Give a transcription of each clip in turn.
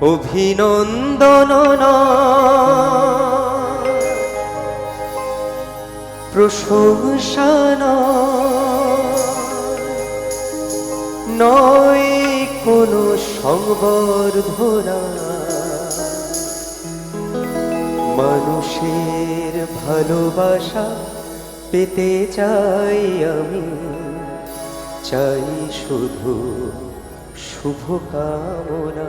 অভিনন্দন প্রশংসা নয় কোনো সংবর্ধনা। মানুষের ভালোবাসা পেতে চাই আমি। চাই শুধু শুভ কামনা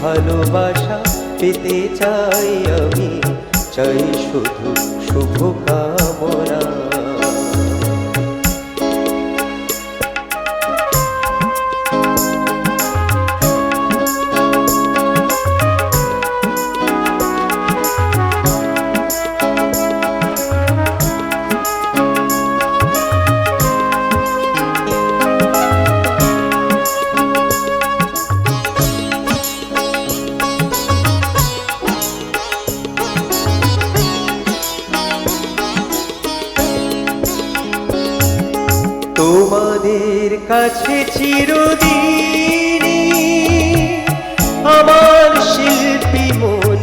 ভালোবাসা পেতে চাই আমি চাই শুধু শুভ তোমাদের কাছে চিরদিনই আমার শিল্পী মন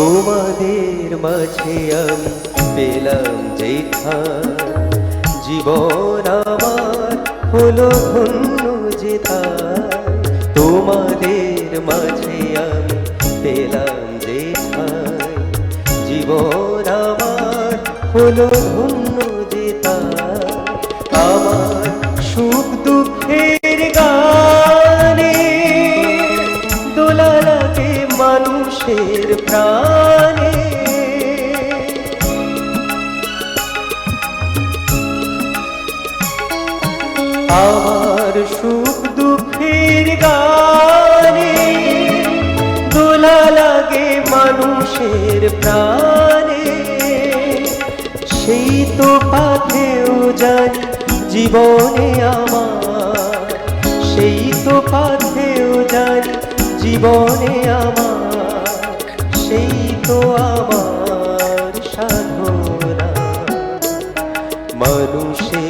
তোমাদের মাঝে আমি পেলাম যে জীবন আমার হলো ধন্য যে তোমাদের মাঝে আমি পেলাম যে জীবন আমার হলো আমার সুখ দুঃখের গানে দোলা লাগে মানুষের প্রাণে। সেই তো পাথেও জানি জীবনে আমার। সেই তো পাথেও জানি জীবনে আমার। সেই তো আমার সাধনা। মানুষের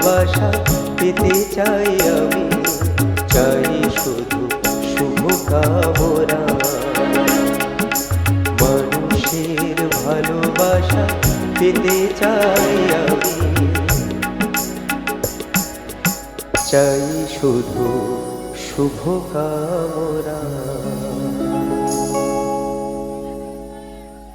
ভালোবাসা পেতে চাই আমি। চাই শুধু শুভ কামরা মানুষের ভালোবাসা পেতে চাই আমি। চাই শুধু শুভ কামরা